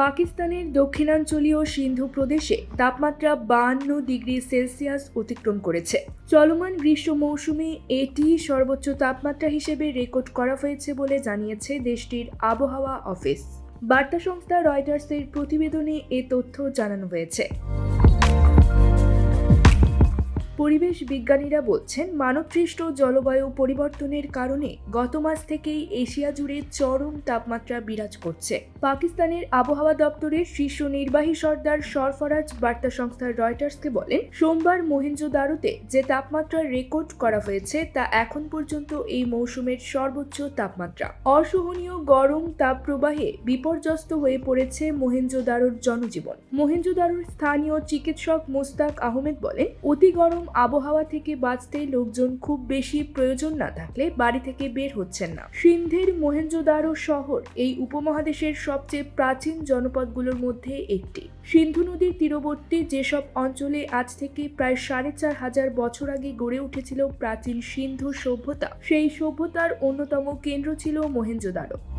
পাকিস্তানের দক্ষিণাঞ্চলীয় সিন্ধু প্রদেশে তাপমাত্রা বাহান্ন ডিগ্রি সেলসিয়াস অতিক্রম করেছে। চলমান গ্রীষ্ম মৌসুমে এটি সর্বোচ্চ তাপমাত্রা হিসেবে রেকর্ড করা হয়েছে বলে জানিয়েছে দেশটির আবহাওয়া অফিস। বার্তা সংস্থা রয়টার্সের প্রতিবেদনে এ তথ্য জানানো হয়েছে। পরিবেশ বিজ্ঞানীরা বলছেন, মানবসৃষ্ট জলবায়ু পরিবর্তনের কারণে গত মাস থেকেই এশিয়া জুড়ে চরম তাপমাত্রা বিরাজ করছে। পাকিস্তানের আবহাওয়া দপ্তরের শীর্ষ নির্বাহী সর্দার সরফরাজ বার্তা সংস্থা রয়টার্সকে বলেন, সোমবার মহেঞ্জোদারোতে যে তাপমাত্রা রেকর্ড করা হয়েছে তা এখন পর্যন্ত এই মৌসুমের সর্বোচ্চ তাপমাত্রা। অসহনীয় গরম তাপ প্রবাহে বিপর্যস্ত হয়ে পড়েছে মহেঞ্জোদারোর জনজীবন। মহেঞ্জোদারোর স্থানীয় চিকিৎসক মোস্তাক আহমেদ বলেন, অতি গরম আবহাওয়া থেকে বাঁচতে লোকজন খুব বেশি প্রয়োজন না থাকলে বাড়ি থেকে বের হচ্ছেন না। সিন্ধের মহেঞ্জোদারো শহর এই উপমহাদেশের সবচেয়ে প্রাচীন জনপদগুলোর মধ্যে একটি। সিন্ধু নদীর তীরবর্তী যেসব অঞ্চলে আজ থেকে প্রায় সাড়ে চার হাজার বছর আগে গড়ে উঠেছিল প্রাচীন সিন্ধু সভ্যতা, সেই সভ্যতার অন্যতম কেন্দ্র ছিল মহেঞ্জোদারো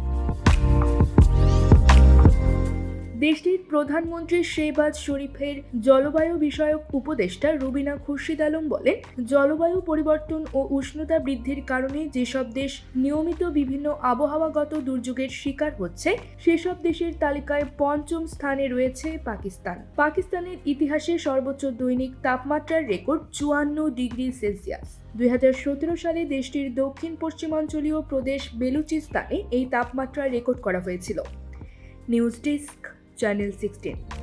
দেশটির প্রধানমন্ত্রী শেহবাজ শরীফের জলবায়ু বিষয়ক উপদেষ্টা রুবিনা খুরশিদ আলম বলেন, জলবায়ু পরিবর্তন ও উষ্ণতা বৃদ্ধির কারণে যেসব দেশ নিয়মিত বিভিন্ন আবহাওয়াগত দুর্যোগের শিকার হচ্ছে, সেসব দেশের তালিকায় পঞ্চম স্থানে রয়েছে পাকিস্তান। পাকিস্তানের ইতিহাসে সর্বোচ্চ দৈনিক তাপমাত্রার রেকর্ড চুয়ান্ন ডিগ্রি সেলসিয়াস। দুই হাজার সতেরো সালে দেশটির দক্ষিণ পশ্চিমাঞ্চলীয় প্রদেশ বেলুচিস্তানে এই তাপমাত্রা রেকর্ড করা হয়েছিল। News desk channel 16